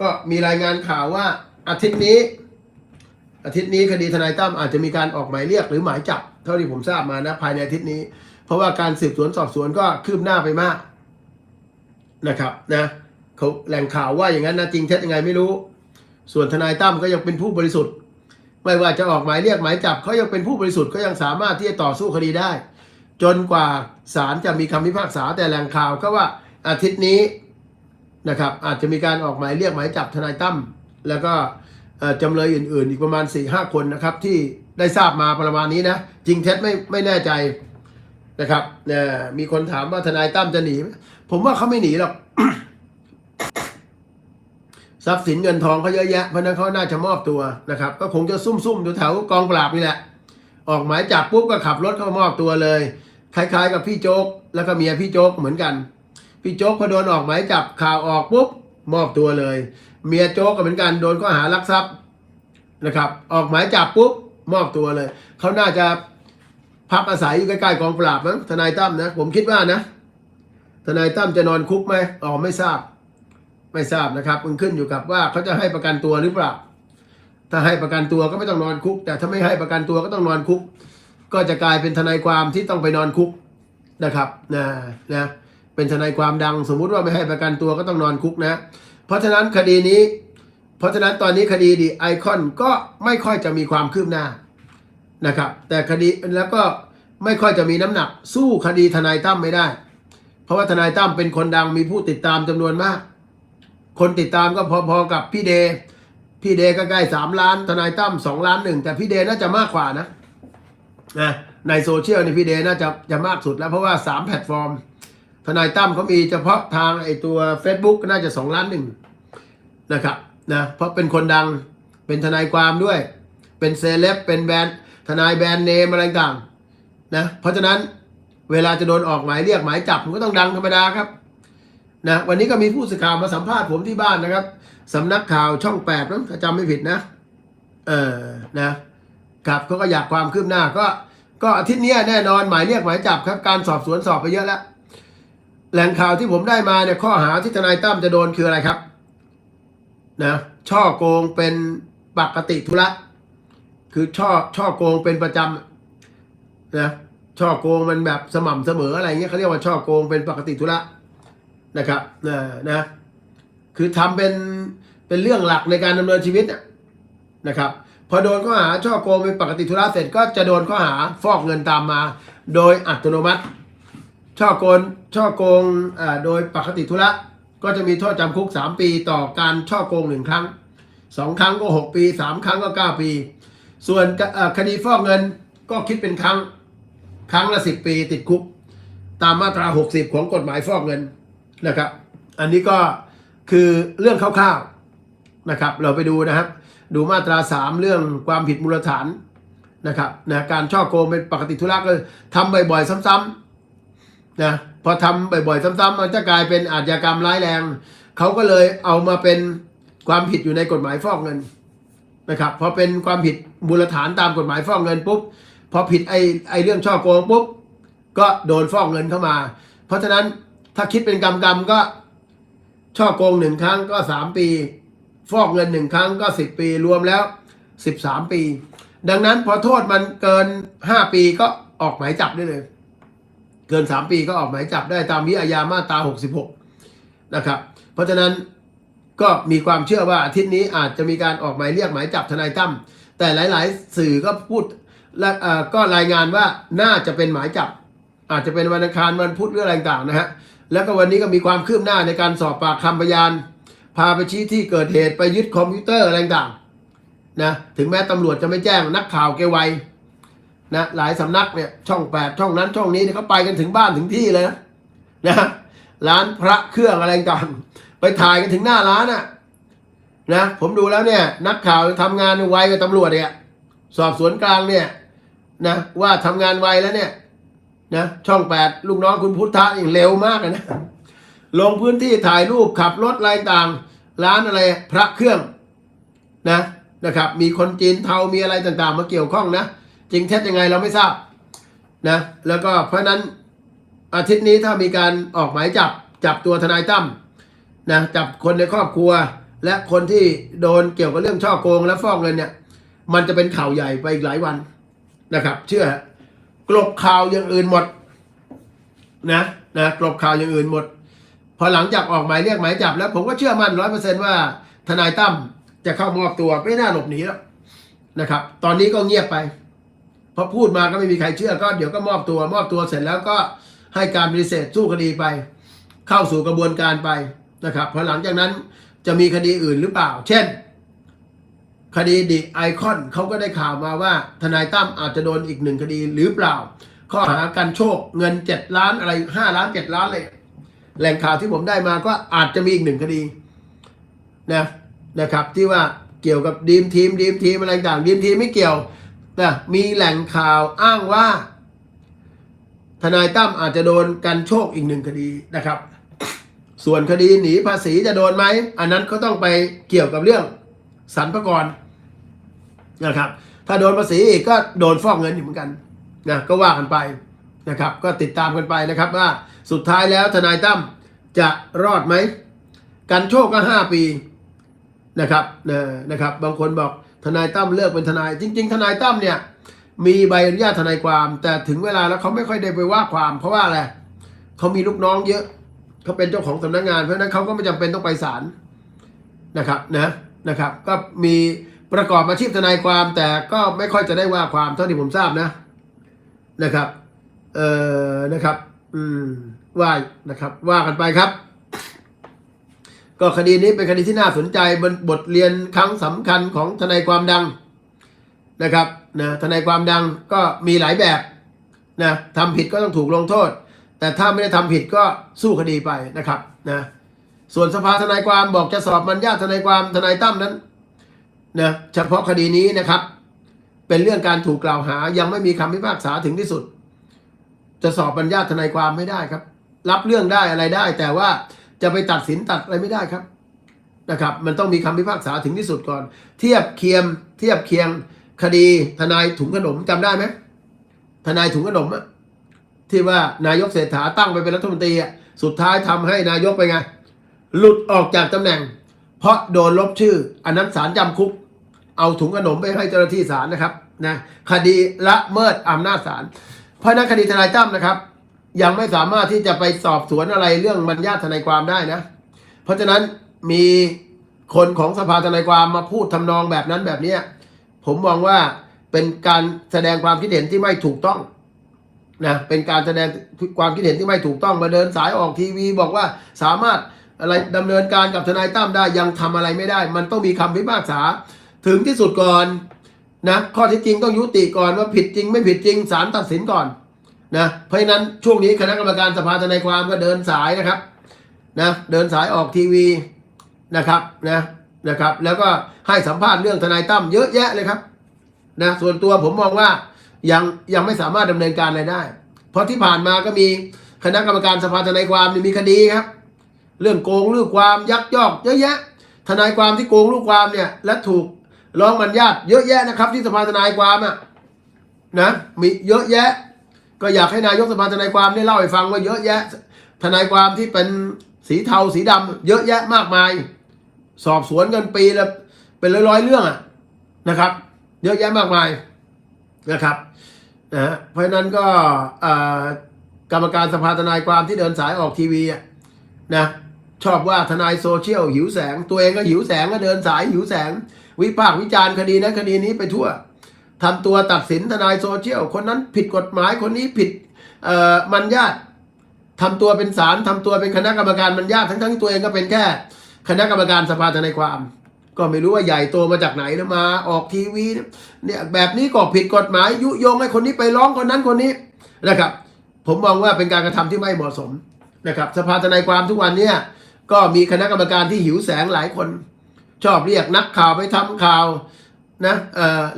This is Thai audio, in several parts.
ก็มีรายงานข่าวว่าอาทิตย์นี้ อาทิตย์นี้คดีทนายตั้มอาจจะมีการออกหมายเรียกหรือหมายจับ เท่าที่ผมทราบมานะภายในอาทิตย์นี้ เพราะว่าการสืบสวนสอบสวนก็คืบหน้าไปมากนะครับนะเขาแหล่งข่าวว่าอย่างนั้นนะจริงเท็จยังไงไม่รู้ ส่วนทนายตั้มก็ยังเป็นผู้บริสุทธิ์ ไม่ว่าจะออกหมายเรียกหมายจับเขายังเป็นผู้บริสุทธิ์ก็ยังสามารถที่จะต่อสู้คดีได้ จนกว่าศาลจะมีคำพิพากษาแต่แหล่งข่าวก็ว่าอาทิตย์นี้นะครับอาจจะมีการออกหมายเรียกหมายจับทนายตั้มแล้วก็จำเลยอื่น ๆ อีกประมาณ4ี่ห้าคนนะครับที่ได้ทราบมาประมาณนี้นะจริงเท็จไม่ไม่แน่ใจนะครับเนี่ยมีคนถามว่าทนายตั้มจะหนีไหมผมว่าเขาไม่หนีหรอกทรัพย์สินเงินทองเขาเยอะแยะเพราะฉะนั้นเขาน่าจะมอบตัวนะครับ ก็คงจะซุ่มๆอยู่แถวกองปราบนี่แหละ ออกหมายจับปุ๊บก็ขับรถเข้ามอบตัวเลย คล้ายๆ กับพี่โจ๊กแล้วก็เมียพี่โจ๊กเหมือนกัน พี่โจ๊กพอโดนออกหมายจับข่าวออกปุ๊บมอบตัวเลย เมียโจ๊กก็เหมือนกันโดนข้อหารักทรัพย์นะครับ ออกหมายจับปุ๊บมอบตัวเลยเขาน่าจะพักอาศัยอยู่ใกล้ๆกองปราบมั้งทนายตั้มนะ ผมคิดว่านะ ทนายตั้มจะนอนคุกไหมอ๋อไม่ทราบ ไม่ทราบนะครับมันขึ้นอยู่กับว่าเขาจะให้ประกันตัวหรือเปล่า ถ้าให้ประกันตัวก็ไม่ต้องนอนคุก แต่ถ้าไม่ให้ประกันตัวก็ต้องนอนคุก ก็จะกลายเป็นทนายความที่ต้องไปนอนคุกนะครับนะนะเป็นทนายความดัง สมมุติว่าไม่ให้ประกันตัวก็ต้องนอนคุกนะ เพราะฉะนั้นคดีนี้ เพราะฉะนั้นตอนนี้คดีดีไอคอนก็ไม่ค่อยจะมีความคืบหน้านะครับ แต่คดีแล้วก็ไม่ค่อยจะมีน้ำหนัก สู้คดีทนายตั้มไม่ได้ เพราะว่าทนายตั้มเป็นคนดังมีผู้ติดตามจำนวนมาก คนติดตามก็พอๆกับพี่เด พี่เดย์ก็ใกล้สามล้าน ทนายตั้มสองล้านหนึ่งแต่พี่เดย์น่าจะมากกว่านะนะในโซเชียลนี่พี่เดย์น่าจะจะมากสุดแล้วเพราะว่าสามแพลตฟอร์ม ทนายตั้มเขามีเฉพาะทางไอตัว Facebook ก็น่าจะสองล้านหนึ่งนะครับนะเพราะเป็นคนดังเป็นทนายความด้วย เป็นเซเลบเป็นแบรนด์ทนายแบรนด์เนมอะไรต่างนะเพราะฉะนั้นเวลาจะโดนออกหมายเรียกหมายจับมันก็ต้องดังธรรมดาครับ นะวันนี้ก็มีผู้สื่อข่าวมาสัมภาษณ์ผมที่บ้านนะครับสำนักข่าวช่องแปดนะถ้าจำไม่ผิดนะ เออนะครับเขาก็อยากความคืบหน้าก็ก็อาทิตย์นี้แน่นอนหมายเรียกหมายจับครับการสอบสวนสอบไปเยอะแล้ว แหล่งข่าวที่ผมได้มาเนี่ยข้อหาที่ทนายตั้มจะโดนคืออะไรครับนะช่อโกงเป็นปกติธุระคือช่อช่อโกงเป็นประจำนะช่อโกงมันแบบสม่ำเสมออะไรเงี้ยเขาเรียกว่าช่อโกงเป็นปกติธุระ นะครับนะนะคือทำเป็นเป็นเรื่องหลักในการดำเนินชีวิตน่ะนะครับ พอโดนข้อหาช่อโกงเป็นปกติธุระเสร็จก็จะโดนข้อหาฟอกเงินตามมา โดยอัตโนมัติ ช่อโกงช่อโกงอ่าโดยปกติธุระก็จะมีโทษจำคุก 3 ปีต่อการช่อโกงหนึ่งครั้งสองครั้งก็ 6 ปี 3 ครั้งก็ 9 ปี ส่วนคดีฟอกเงินก็คิดเป็นครั้ง ครั้งละ 10 ปีติดคุก ตามมาตรา 60 ของกฎหมายฟอกเงิน นะครับ อันนี้ก็คือเรื่องคร่าวๆนะครับ เราไปดูนะครับ ดูมาตรา 3 เรื่องความผิดมูลฐานนะครับนะการช่อโกงเป็นปกติธุระก็ทำบ่อยๆ ซ้ำๆนะพอทำบ่อยๆ ซ้ำๆมันจะกลายเป็นอาชญากรรมร้ายแรง เขาก็เลยเอามาเป็นความผิดอยู่ในกฎหมายฟอกเงินนะครับพอเป็นความผิดมูลฐานตามกฎหมายฟอกเงินปุ๊บพอผิดไอ้ไอ้เรื่องช่อโกงปุ๊บก็โดนฟอกเงินเข้ามา เพราะฉะนั้น ถ้าคิดเป็นกรรมกรรมก็ ช่อโกงหนึ่งครั้งก็สามปี ฟอกเงินหนึ่งครั้งก็สิบปีรวมแล้วสิบสามปี ดังนั้นพอโทษมันเกินห้าปีก็ออกหมายจับได้เลย เกินสามปีก็ออกหมายจับได้ตามวิอาญามาตราหกสิบหกนะครับ เพราะฉะนั้นก็มีความเชื่อว่าอาทิตย์นี้อาจจะมีการออกหมายเรียกหมายจับทนายตั้มแต่หลาย ๆ สื่อก็พูดและก็รายงานว่าน่าจะเป็นหมายจับ อาจจะเป็นวันอังคารวันพุธหรืออะไรต่างๆนะฮะ แล้วก็วันนี้ก็มีความคืบหน้าในการสอบปากคำพยาน พาไปชี้ที่เกิดเหตุไปยึดคอมพิวเตอร์อะไรต่างๆนะถึงแม้ตำรวจจะไม่แจ้งนักข่าวแกไวนะหลายสำนักเนี่ยช่องแปดช่องนั้นช่องนี้เนี่ยเขาไปกันถึงบ้านถึงที่เลยนะนะร้านพระเครื่องอะไรต่างๆไปถ่ายกันถึงหน้าร้านอะนะผมดูแล้วเนี่ยนักข่าวทำงานไวกว่าตำรวจเนี่ยสอบสวนกลางเนี่ยนะว่าทำงานไวแล้วเนี่ย นะช่องแปดลูกน้องคุณพุทธะอย่างเร็วมากเลยนะ ลงพื้นที่ถ่ายรูปขับรถอะไรต่างร้านอะไรพระเครื่องนะนะครับ มีคนจีนเทามีอะไรต่างๆ มาเกี่ยวข้องนะจริงเท็จยังไงเราไม่ทราบนะแล้วก็เพราะฉะนั้นอาทิตย์นี้ถ้ามีการออกหมายจับจับตัวทนายตั้มนะจับคนในครอบครัว และคนที่โดนเกี่ยวกับเรื่องช่อโกงและฟอกเงินเนี่ย มันจะเป็นข่าวใหญ่ไปอีกหลายวันนะครับ เชื่อ กลบข่าวอย่างอื่นหมดนะนะกลบข่าวอย่างอื่นหมด พอหลังจากออกหมายเรียกหมายจับแล้ว ผมก็เชื่อมั่นร้อยเปอร์เซนว่า ทนายตั้มจะเข้ามอบตัวไม่น่าหลบหนีแล้วนะครับ ตอนนี้ก็เงียบไปพอพูดมาก็ไม่มีใครเชื่อก็เดี๋ยวก็มอบตัว มอบตัวเสร็จแล้วก็ให้การปฏิเสธสู้คดีไป เข้าสู่กระบวนการไปนะครับพอหลังจากนั้นจะมีคดีอื่นหรือเปล่า เช่น คดีดิไอคอนเขาก็ได้ข่าวมาว่าทนายตั้มอาจจะโดนอีกหนึ่งคดีหรือเปล่า ข้อหาการโชคเงินเจ็ดล้านอะไรห้าล้านเจ็ดล้านเลยแหล่งข่าวที่ผมได้มาก็อาจจะมีอีกหนึ่งคดีนะนะครับที่ว่าเกี่ยวกับดีมทีมดีมทีมอะไรต่างดีมทีมไม่เกี่ยวนะมีแหล่งข่าวอ้างว่า ทนายตั้มอาจจะโดนกันโชคอีกหนึ่งคดีนะครับ ส่วนคดีหนีภาษีจะโดนไหม อันนั้นก็ต้องไปเกี่ยวกับเรื่องสรรพากร นะครับ ถ้าโดนภาษีอีกก็โดนฟอกเงินอยู่เหมือนกันนะก็ว่ากันไปนะครับ ก็ติดตามกันไปนะครับว่าสุดท้ายแล้วทนายตั้มจะรอดไหมกันโชคก็ห้าปีนะครับนะนะครับ บางคนบอกทนายตั้มเลิกเป็นทนาย จริง ๆ ทนายตั้มเนี่ยมีใบอนุญาตทนายความ แต่ถึงเวลาแล้วเขาไม่ค่อยได้ไปว่าความ เพราะว่าอะไรเขามีลูกน้องเยอะเขาเป็นเจ้าของสำนักงานเพราะฉะนั้นเขาก็ไม่จำเป็นต้องไปศาลนะครับนะนะครับ ก็มี ประกอบอาชีพทนายความแต่ก็ไม่ค่อยจะได้ว่าความเท่าที่ผมทราบนะ นะครับ เอ่อนะครับ อืมว่านะครับ ว่ากันไปครับ ก็คดีนี้เป็นคดีที่น่าสนใจบนบทเรียนครั้งสำคัญของทนายความดังนะครับนะทนายความดังก็มีหลายแบบนะทำผิดก็ต้องถูกลงโทษ แต่ถ้าไม่ได้ทำผิดก็สู้คดีไปนะครับนะส่วนสภาทนายความบอกจะสอบมันญาติทนายความทนายตั้มนั้น นะเฉพาะคดีนี้นะครับ เป็นเรื่องการถูกกล่าวหายังไม่มีคำพิพากษาถึงที่สุด จะสอบบรรยาทนายความไม่ได้ครับ รับเรื่องได้อะไรได้ แต่ว่าจะไปตัดสินตัดอะไรไม่ได้ครับนะครับ มันต้องมีคำพิพากษาถึงที่สุดก่อน เทียบเคียงเทียบเคียงคดีทนายถุงขนมจำได้ไหมทนายถุงขนมอะที่ว่านายกเศรษฐาตั้งไปเป็นรัฐมนตรีอะสุดท้ายทำให้นายกไปไง หลุดออกจากตำแหน่ง เพราะโดนลบชื่อ อันนั้นศาลจำคุก เอาถุงขนมไปให้เจ้าหน้าที่ศาลนะครับนะคดีละเมิดอำนาจศาลเพราะนั้นคดีทนายตั้มนะครับ ยังไม่สามารถที่จะไปสอบสวนอะไรเรื่องบรรยาททนายความได้นะ เพราะฉะนั้นมีคนของสภาทนายความมาพูดทำนองแบบนั้นแบบเนี้ผมมองว่าเป็นการแสดงความคิดเห็นที่ไม่ถูกต้องนะเป็นการแสดงความคิดเห็นที่ไม่ถูกต้องมาเดินสายออกทีวี บอกว่าสามารถอะไรดำเนินการกับทนายตั้มได้ยังทำอะไรไม่ได้ มันต้องมีคำพิพากษา ถึงที่สุดก่อนนะข้อที่จริงต้องยุติก่อนว่าผิดจริงไม่ผิดจริงศาลตัดสินก่อนนะเพราะฉะนั้นช่วงนี้คณะกรรมการสภาทนายความก็เดินสายนะครับนะเดินสายออกทีวีนะครับนะนะครับ แล้วก็ให้สัมภาษณ์เรื่องทนายตั้มเยอะแยะเลยครับนะส่วนตัวผมมองว่ายังยังไม่สามารถดำเนินการอะไรได้ เพราะที่ผ่านมาก็มีคณะกรรมการสภาทนายความมีคดีครับ เรื่องโกงลูกความยักยอกเยอะแยะ ทนายความที่โกงลูกความเนี่ยและถูก ร้องมันญาติเยอะแยะนะครับ ที่สภาทนายความอะนะมีเยอะแยะ ก็อยากให้นายกสภาทนายความได้เล่าให้ฟังว่าเยอะแยะ ทนายความที่เป็นสีเทาสีดำเยอะแยะมากมาย สอบสวนกันปีละเป็นร้อยๆเรื่องอะนะครับ เยอะแยะมากมายนะครับนะเพราะฉะนั้นก็กรรมการสภาทนายความที่เดินสายออกทีวีอะนะชอบว่าทนายโซเชียลหิวแสง ตัวเองก็หิวแสงก็เดินสายหิวแสง วิพากษ์วิจารณ์คดีนั้นคดีนี้ไปทั่วทำตัวตัดสินทนายโซเชียล คนนั้นผิดกฎหมายคนนี้ผิดมันญาติทำตัวเป็นศาลทำตัวเป็นคณะกรรมการมันญาติทั้งๆที่ตัวเองก็เป็นแค่ คณะกรรมการสภาทนายความ ก็ไม่รู้ว่าใหญ่โตมาจากไหนนะมาออกทีวีเนี่ยแบบนี้ก็ผิดกฎหมาย ยุยงให้คนนี้ไปร้องคนนั้นคนนี้นะครับ ผมมองว่าเป็นการกระทำที่ไม่เหมาะสมนะครับ สภาทนายความทุกวันเนี่ยก็มีคณะกรรมการที่หิวแสงหลายคน ชอบเรียกนักข่าวไปทำข่าวนะ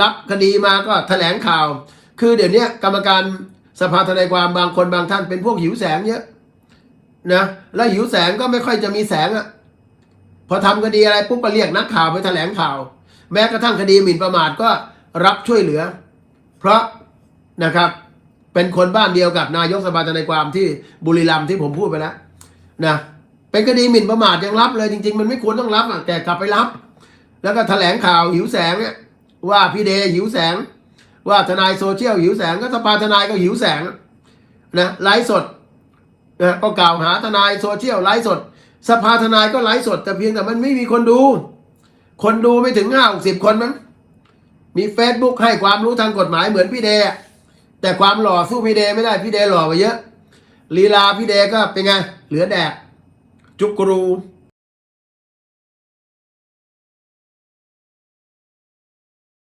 รับคดีมาก็แถลงข่าว คือเดี๋ยวนี้กรรมการสภาทนายความบางคนบางท่านเป็นพวกหิวแสงเยอะนะแล้วหิวแสงก็ไม่ค่อยจะมีแสงอะพอทำคดีอะไรปุ๊บก็เรียกนักข่าวไปแถลงข่าว แม้กระทั่งคดีหมิ่นประมาทก็รับช่วยเหลือ เพราะนะครับเป็นคนบ้านเดียวกับนายกสภาทนายความที่บุรีรัมย์ที่ผมพูดไปแล้วนะ เป็นคดีหมิ่นประมาทยังรับเลยจริง ๆ มันไม่ควรต้องรับอะแต่กลับไปรับ แล้วก็แถลงข่าวหิวแสงเนี่ยว่าพี่เดหิวแสง ว่าทนายโซเชียลหิวแสงก็สภาทนายก็หิวแสงนะไลฟ์สดนะก็กล่าวหาทนายโซเชียลไลฟ์สด สภาทนายก็ไลฟ์สด แต่เพียงแต่มันไม่มีคนดู คนดูไม่ถึงห้าสิบคนมั้งมีเฟซบุ๊กให้ความรู้ทางกฎหมายเหมือนพี่เดแต่ความหล่อสู้พี่เดไม่ได้พี่เดหล่อกว่าเยอะลีลาพี่เดก็เป็นไงเหลือแดก จุกรู